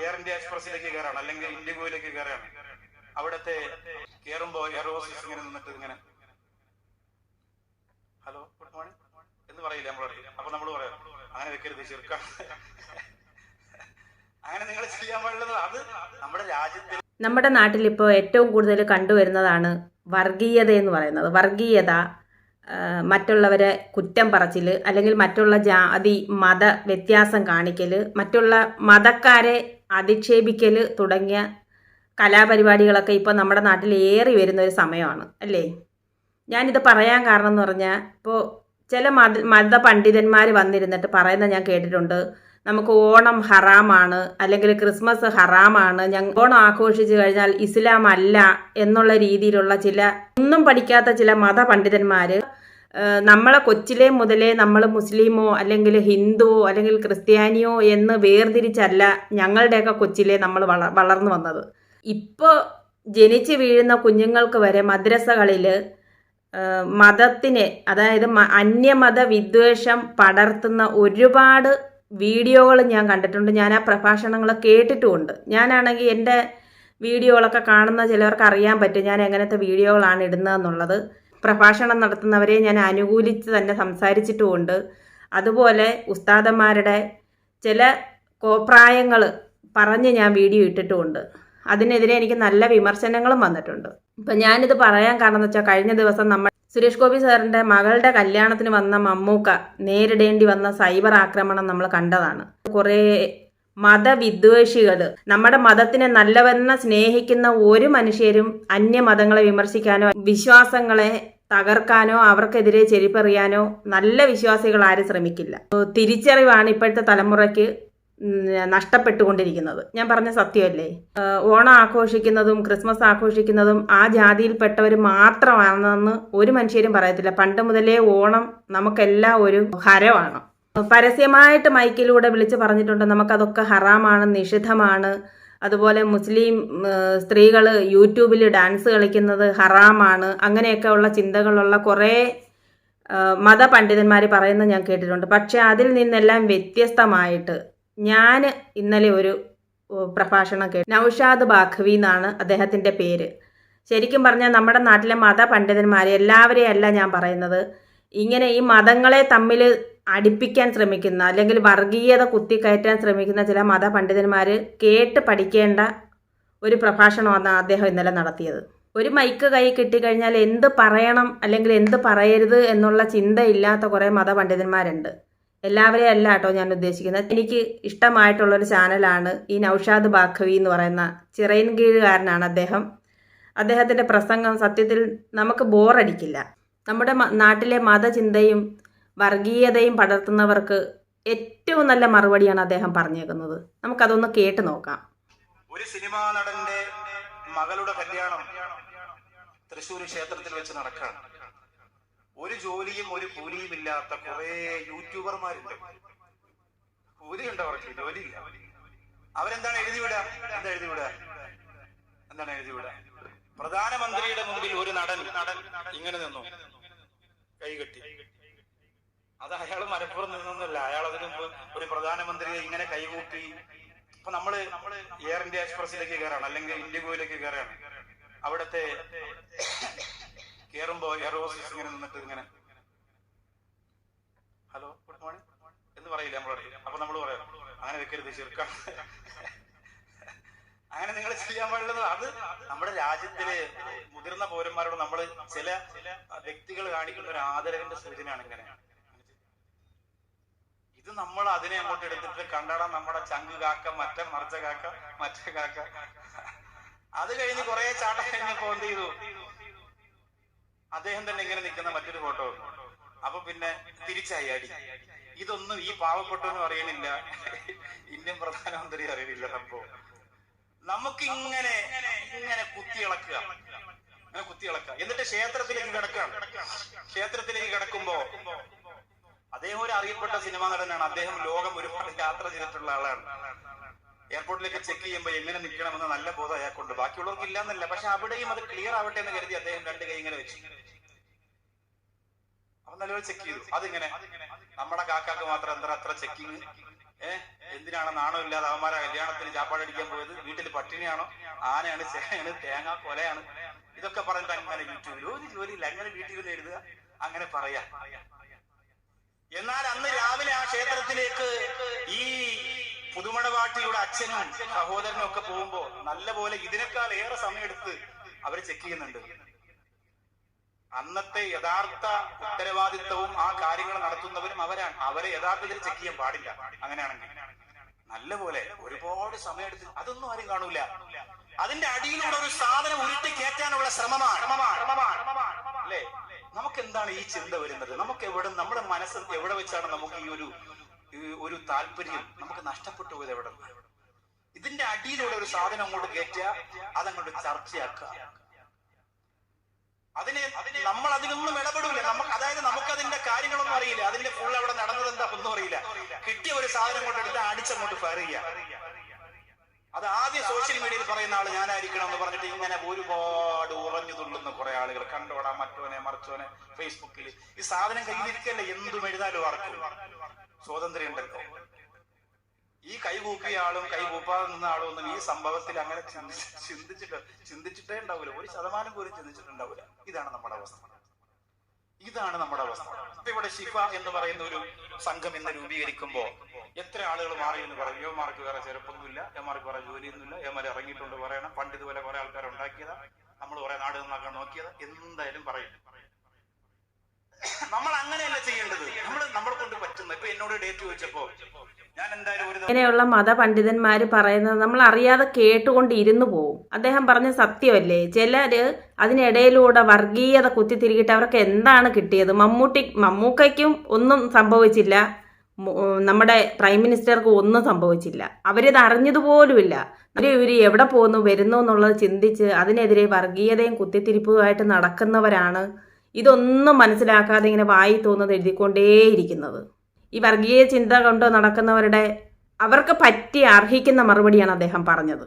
Air India എക്സ്പ്രസിലേക്ക് കയറാണ്. അല്ലെങ്കിൽ ഇൻഡിഗോയിലേക്ക് കയറാണ് അവിടത്തെ കയറുമ്പോ എയർ ഹോസ്റ്റസ് ഇങ്ങനെ നിന്നിട്ട് ഇങ്ങനെ. ഹലോ ഗുഡ് മോർണിംഗ് എന്ന് പറയില്ല നമ്മളോട് അപ്പൊ നമ്മൾ പറയാം അങ്ങനെ വെക്കരുത് ചെറുക്ക. അങ്ങനെ നിങ്ങൾ ചെയ്യാൻ പാടുള്ളത് അത് നമ്മുടെ രാജ്യത്തിൽ നമ്മുടെ നാട്ടിൽ ഇപ്പോൾ ഏറ്റവും കൂടുതൽ കണ്ടുവരുന്നതാണ് വർഗീയത എന്ന് പറയുന്നത്. വർഗീയത മറ്റുള്ളവരെ കുറ്റം പറച്ചിൽ അല്ലെങ്കിൽ മറ്റുള്ള ജാതി മത വ്യത്യാസം കാണിക്കൽ മറ്റുള്ള മതക്കാരെ അധിക്ഷേപിക്കൽ തുടങ്ങിയ കലാപരിപാടികളൊക്കെ ഇപ്പോൾ നമ്മുടെ നാട്ടിൽ ഏറി വരുന്ന ഒരു സമയമാണ് അല്ലേ? ഞാനിത് പറയാൻ കാരണം എന്ന് പറഞ്ഞാൽ ഇപ്പോൾ ചില മത മത പണ്ഡിതന്മാർ വന്നിരുന്നിട്ട് പറയുന്നത് ഞാൻ കേട്ടിട്ടുണ്ട്. നമുക്ക് ഓണം ഹറാമാണ് അല്ലെങ്കിൽ ക്രിസ്മസ് ഹറാമാണ് ഞങ്ങൾ ഓണം ആഘോഷിച്ചു കഴിഞ്ഞാൽ ഇസ്ലാം അല്ല എന്നുള്ള രീതിയിലുള്ള ചില ഒന്നും പഠിക്കാത്ത ചില മത പണ്ഡിതന്മാർ നമ്മളെ കൊച്ചിലെ മുതലേ നമ്മൾ മുസ്ലിമോ അല്ലെങ്കിൽ ഹിന്ദുവോ അല്ലെങ്കിൽ ക്രിസ്ത്യാനിയോ എന്ന് വേർതിരിച്ചല്ല ഞങ്ങളുടെയൊക്കെ കൊച്ചിലെ നമ്മൾ വള വളർന്നു വന്നത്. ഇപ്പോൾ ജനിച്ചു വീഴുന്ന കുഞ്ഞുങ്ങൾക്ക് വരെ മദ്രസകളിൽ മതത്തിനെ അതായത് അന്യമത വിദ്വേഷം പടർത്തുന്ന ഒരുപാട് വീഡിയോകൾ ഞാൻ കണ്ടിട്ടുണ്ട്. ഞാൻ ആ പ്രഭാഷണങ്ങൾ കേട്ടിട്ടുമുണ്ട്. ഞാനാണെങ്കിൽ എന്റെ വീഡിയോകളൊക്കെ കാണുന്ന ചിലവർക്ക് അറിയാൻ പറ്റും ഞാൻ എങ്ങനത്തെ വീഡിയോകളാണ് ഇടുന്നതെന്നുള്ളത്. പ്രഭാഷണം നടത്തുന്നവരെ ഞാൻ അനുകൂലിച്ച് തന്നെ സംസാരിച്ചിട്ടുമുണ്ട്. അതുപോലെ ഉസ്താദന്മാരുടെ ചില കോപ്രായങ്ങൾ പറഞ്ഞ് ഞാൻ വീഡിയോ ഇട്ടിട്ടുമുണ്ട്. അതിനെതിരെ എനിക്ക് നല്ല വിമർശനങ്ങളും വന്നിട്ടുണ്ട്. ഇപ്പം ഞാനിത് പറയാൻ കാരണം എന്ന് വെച്ചാൽ കഴിഞ്ഞ ദിവസം നമ്മൾ സുരേഷ് ഗോപി സാറിന്റെ മകളുടെ കല്യാണത്തിന് വന്ന മമ്മൂക്ക നേരിടേണ്ടി വന്ന സൈബർ ആക്രമണം നമ്മൾ കണ്ടതാണ്. കുറേ മതവിദ്വേഷികൾ നമ്മുടെ മതത്തിനെ നല്ലവെന്ന് സ്നേഹിക്കുന്ന ഒരു മനുഷ്യരും അന്യമതങ്ങളെ വിമർശിക്കാനോ വിശ്വാസങ്ങളെ തകർക്കാനോ അവർക്കെതിരെ ചെരിപ്പെറിയാനോ നല്ല വിശ്വാസികൾ ആരും ശ്രമിക്കില്ല. തിരിച്ചറിവാണ് ഇപ്പോഴത്തെ തലമുറയ്ക്ക് നഷ്ടപ്പെട്ടുകൊണ്ടിരിക്കുന്നത്. ഞാൻ പറഞ്ഞ സത്യമല്ലേ? ഓണം ആഘോഷിക്കുന്നതും ക്രിസ്മസ് ആഘോഷിക്കുന്നതും ആ ജാതിയിൽപ്പെട്ടവർ മാത്രമാണെന്ന് ഒരു മനുഷ്യരും പറയത്തില്ല. പണ്ട് മുതലേ ഓണം നമുക്കെല്ലാം ഒരു ഹരമാണ്. പരസ്യമായിട്ട് മൈക്കിലൂടെ വിളിച്ച് പറഞ്ഞിട്ടുണ്ട് നമുക്കതൊക്കെ ഹറാമാണ് നിഷിദ്ധമാണ്. അതുപോലെ മുസ്ലിം സ്ത്രീകൾ യൂട്യൂബിൽ ഡാൻസ് കളിക്കുന്നത് ഹറാമാണ്. അങ്ങനെയൊക്കെ ഉള്ള ചിന്തകളുള്ള കുറേ മത പണ്ഡിതന്മാർ പറയുന്നത് ഞാൻ കേട്ടിട്ടുണ്ട്. പക്ഷേ അതിൽ നിന്നെല്ലാം വ്യത്യസ്തമായിട്ട് ഞാൻ ഇന്നലെ ഒരു പ്രഭാഷണം കേട്ടു. നൌഷാദ് ബാഖവി എന്നാണ് അദ്ദേഹത്തിന്റെ പേര്. ശരിക്കും പറഞ്ഞാൽ നമ്മുടെ നാട്ടിലെ മതപണ്ഡിതന്മാരെ എല്ലാവരെയും അല്ല ഞാൻ പറയുന്നത്. ഇങ്ങനെ ഈ മതങ്ങളെ തമ്മിൽ അടുപ്പിക്കാൻ ശ്രമിക്കുന്ന അല്ലെങ്കിൽ വർഗീയത കുത്തിക്കയറ്റാൻ ശ്രമിക്കുന്ന ചില മതപണ്ഡിതന്മാർ കേട്ട് പഠിക്കേണ്ട ഒരു പ്രഭാഷണമാണ് അദ്ദേഹം ഇന്നലെ നടത്തിയത്. ഒരു മൈക്ക് കൈ കിട്ടിക്കഴിഞ്ഞാൽ എന്ത് പറയണം അല്ലെങ്കിൽ എന്ത് പറയരുത് എന്നുള്ള ചിന്തയില്ലാത്ത കുറേ മതപണ്ഡിതന്മാരുണ്ട്. എല്ലാവരെയും അല്ല കേട്ടോ ഞാൻ ഉദ്ദേശിക്കുന്നത്. എനിക്ക് ഇഷ്ടമായിട്ടുള്ളൊരു ചാനലാണ് ഈ നൌഷാദ് ബാഖവി എന്ന് പറയുന്ന ചിറയിൻ കീഴുകാരനാണ് അദ്ദേഹം. അദ്ദേഹത്തിന്റെ പ്രസംഗം സത്യത്തിൽ നമുക്ക് ബോറടിക്കില്ല നമ്മുടെ നാട്ടിലെ മതചിന്തയും വർഗീയതയും പടർത്തുന്നവർക്ക് ഏറ്റവും നല്ല മറുപടിയാണ് അദ്ദേഹം പറഞ്ഞേക്കുന്നത്. നമുക്കതൊന്ന് കേട്ട് നോക്കാം. ഒരു സിനിമാ നടന്റെ മകളുടെ കല്യാണം തൃശ്ശൂർ ക്ഷേത്രത്തിൽ വെച്ച് നടക്കാണ്. ഒരു ജോലിയും ഒരു കൂലിയും ഇല്ലാത്ത കുറെ യൂട്യൂബർമാരുണ്ട്. കൂലിയുണ്ട് അവർക്ക്? ജോലിയില്ല. അവരെന്താണ് എഴുതിവിടുക എന്താ എഴുതിവിടുക എന്താണ് എഴുതിവിടുക പ്രധാനമന്ത്രിയുടെ മുമ്പിൽ ഒരു നടൻ നടൻ ഇങ്ങനെ നിന്നു. കൈകെട്ടി അത് അയാൾ മലപ്പുറം നിന്നൊന്നുമല്ല. അയാൾ അതിനു മുമ്പ് ഒരു പ്രധാനമന്ത്രിയെ ഇങ്ങനെ കൈകൂപ്പി ഇപ്പൊ നമ്മൾ എയർ ഇന്ത്യ എക്സ്പ്രസിലേക്ക് കയറാണ് അല്ലെങ്കിൽ ഇൻഡിഗോയിലേക്ക് കയറാണ്. അവിടത്തെ കയറുമ്പോ എയർ ഹോസ്റ്റസ് ഇങ്ങനെ നിന്നിട്ട് ഇങ്ങനെ ഹലോ ഗുഡ് മോർണിംഗ് എന്ന് പറയില്ല നമ്മളോട്. അപ്പൊ നമ്മൾ പറയാം അങ്ങനെ വെക്കരുത് ചെറുക്കാം അങ്ങനെ നിങ്ങൾ ചെയ്യാൻ പാടില്ലെന്ന് അത് നമ്മുടെ രാജ്യത്തിലെ മുതിർന്ന പൗരന്മാരോട് നമ്മൾ ചില വ്യക്തികൾ കാണിക്കുന്ന ഒരു ആദരവിന്റെ സൂചനയാണ് ഇങ്ങനെ. ഇത് നമ്മൾ അതിനെ അങ്ങോട്ട് എടുത്തിട്ട് കണ്ടടാ നമ്മുടെ ചങ്ക് കാക്ക മറ്റേ മറിച്ച കാക്ക മറ്റേ കാക്ക. അത് കഴിഞ്ഞ് കുറെ ചാട്ടം കഴിഞ്ഞപ്പോ എന്ത് ചെയ്തു? അദ്ദേഹം തന്നെ ഇങ്ങനെ നിൽക്കുന്ന മറ്റൊരു ഫോട്ടോ. അപ്പൊ പിന്നെ തിരിച്ചായി അടി. ഇതൊന്നും ഈ പാവപ്പെട്ടവനും അറിയണില്ല. ഇന്ത്യൻ പ്രധാനമന്ത്രി അറിയണില്ല സംഭവം. നമുക്ക് ഇങ്ങനെ ഇങ്ങനെ കുത്തി ഇളക്കുക. അങ്ങനെ കുത്തി ഇളക്കുക. എന്നിട്ട് ക്ഷേത്രത്തിലേക്ക് കിടക്കുക ക്ഷേത്രത്തിലേക്ക് കിടക്കുമ്പോ അദ്ദേഹം ഒരു അറിയപ്പെട്ട സിനിമാ നടനാണ്. അദ്ദേഹം ലോകം ഒരുപാട് യാത്ര ചെയ്തിട്ടുള്ള ആളാണ്. എയർപോർട്ടിലേക്ക് ചെക്ക് ചെയ്യുമ്പോൾ എങ്ങനെ നിൽക്കണമെന്ന് നല്ല ബോധം അയാൾക്കുണ്ട്. ബാക്കിയുള്ളവർക്ക് ഇല്ലാന്നല്ല. പക്ഷെ അവിടെയും അത് ക്ലിയർ ആവട്ടെ എന്ന് കരുതി അദ്ദേഹം രണ്ട് കൈ ഇങ്ങനെ വെച്ചു. അപ്പൊ നല്ലപോലെ ചെക്ക് ചെയ്തു. അതിങ്ങനെ. നമ്മുടെ കാക്കാക്ക് മാത്രം എന്താ അത്ര ചെക്കിങ് ഏ? എന്തിനാണ് നാണോ ഇല്ലാതെ അവന്മാരെ കല്യാണത്തിന് ചാപ്പാടടിക്കാൻ പോയത്? വീട്ടിൽ പട്ടിണിയാണോ? ആനയാണ് ചേനയാണ് തേങ്ങ കൊലയാണ്. ഇതൊക്കെ പറഞ്ഞിട്ട് അങ്ങനെ യൂട്യൂബിൽ ഒരു ജോലിയില്ല. അങ്ങനെ വീട്ടിൽ എഴുതുക. അങ്ങനെ പറയാ. എന്നാൽ അന്ന് രാവിലെ ആ ക്ഷേത്രത്തിലേക്ക് ഈ പുതുമണവാട്ടിയുടെ അച്ഛനും സഹോദരനും ഒക്കെ പോകുമ്പോ നല്ല പോലെ ഇതിനേക്കാൾ ഏറെ സമയമെടുത്ത് അവർ ചെക്ക് ചെയ്യുന്നുണ്ട്. അന്നത്തെ യഥാർത്ഥ ഉത്തരവാദിത്വവും ആ കാര്യങ്ങൾ നടത്തുന്നവരും അവരാണ്. അവരെ യഥാർത്ഥത്തിൽ ചെക്ക് ചെയ്യാൻ പാടില്ല. അങ്ങനെയാണെങ്കിൽ. നല്ല പോലെ ഒരുപാട് സമയമെടുത്ത് അതൊന്നും ആരും കാണൂല. അതിന്റെ അടിയിലൂടെ ഒരു സാധനം ഉരുട്ടി കയറ്റാനുള്ള ശ്രമമാണ്. അല്ലേ? നമുക്ക് എന്താണ് ഈ ചിന്ത വരുന്നത്? നമുക്ക് എവിടെ നമ്മുടെ മനസ്സ് എവിടെ വെച്ചാണ് നമുക്ക് ഈ ഒരു ഒരു താല്പര്യം നമുക്ക് നഷ്ടപ്പെട്ടു പോയത് എവിടെ ഇതിന്റെ അടിയിലൂടെ ഒരു സാധനം അങ്ങോട്ട് കയറ്റുക അതങ്ങോട്ട് ചർച്ചയാക്കുക. അതിനെ നമ്മൾ അതിനൊന്നും ഇടപെടൂല. നമുക്ക് അതായത് നമുക്ക് അതിന്റെ കാര്യങ്ങളൊന്നും അറിയില്ല. അതിന്റെ ഫുൾ അവിടെ നടന്നത് എന്താ ഒന്നും അറിയില്ല. കിട്ടിയ ഒരു സാധനം കൊണ്ട് എടുത്ത് അടിച്ചങ്ങോട്ട് ഫയർ ചെയ്യുക. അത് ആദ്യം സോഷ്യൽ മീഡിയയിൽ പറയുന്ന ആൾ ഞാനായിരിക്കണം എന്ന് പറഞ്ഞിട്ട് ഇങ്ങനെ ഒരുപാട് ഉറഞ്ഞു തുള്ളുന്ന കുറെ ആളുകൾ. കണ്ടോടാ മറ്റോനെ മറിച്ചോനെ ഫേസ്ബുക്കിൽ ഈ സാധനം കയ്യിലിരിക്കല്ലേ? എന്തും എഴുതാലും ആർക്കും. സ്വാതന്ത്ര്യം ഉണ്ടല്ലോ ഈ കൈകൂപ്പിയ ആളും കൈകൂപ്പാതെ നിന്ന ആളും ഒന്നും ഈ സംഭവത്തിൽ അങ്ങനെ ചിന്തി- ചിന്തിച്ചിട്ട് ചിന്തിച്ചിട്ടേ ഉണ്ടാവില്ല ഒരു ശതമാനം പോലും ചിന്തിച്ചിട്ടുണ്ടാവില്ല ഇതാണ് നമ്മുടെ അവസ്ഥ. ഇതാണ് നമ്മുടെ അവസ്ഥ. ഇവിടെ ശിഫ എന്ന് പറയുന്ന ഒരു സംഘം ഇന്ന് രൂപീകരിക്കുമ്പോ എത്ര ആളുകൾ മാറി എന്ന് പറയും? യുവമാർക്ക് വേറെ ചെറുപ്പൊന്നുമില്ല യുവമാർക്ക് വേറെ ജോലിയൊന്നുമില്ല യമാർ ഇറങ്ങിയിട്ടുണ്ട് പറയണം. പണ്ട് ഇതുപോലെ കുറെ ആൾക്കാർ ഉണ്ടാക്കിയതാ. നമ്മൾ കുറെ നാട് നന്നാക്കാൻ നോക്കിയത്. എന്തായാലും പറയും. നമ്മൾ അങ്ങനെയല്ല ചെയ്യേണ്ടത്. നമ്മൾ നമ്മളെ കൊണ്ട് പറ്റുന്ന ഇപ്പൊ എന്നോട് ഡേറ്റ് ചോദിച്ചപ്പോ ഇങ്ങനെയുള്ള മതപണ്ഡിതന്മാർ പറയുന്നത് നമ്മൾ അറിയാതെ കേട്ടുകൊണ്ട് ഇരുന്നു പോവും. അദ്ദേഹം പറഞ്ഞ സത്യമല്ലേ? ചിലർ അതിനിടയിലൂടെ വർഗീയത കുത്തിത്തിരികിട്ട് അവർക്ക് എന്താണ് കിട്ടിയത്? മമ്മൂട്ടി മമ്മൂക്കയ്ക്കും ഒന്നും സംഭവിച്ചില്ല. നമ്മുടെ പ്രൈം മിനിസ്റ്റർക്ക് ഒന്നും സംഭവിച്ചില്ല. അവരിത് അറിഞ്ഞതുപോലുമില്ല. അവർ ഇവർ എവിടെ പോകുന്നു വരുന്നു എന്നുള്ളത് ചിന്തിച്ച് അതിനെതിരെ വർഗീയതയും കുത്തിത്തിരിപ്പുമായിട്ട് നടക്കുന്നവരാണ്. ഇതൊന്നും മനസ്സിലാക്കാതെ ഇങ്ങനെ വായി തോന്നുന്നത് എഴുതിക്കൊണ്ടേയിരിക്കുന്നത്. ഈ വർഗീയ ചിന്ത കൊണ്ട് നടക്കുന്നവരുടെ അവർക്ക് പറ്റി അർഹിക്കുന്ന മറുപടിയാണ് അദ്ദേഹം പറഞ്ഞത്.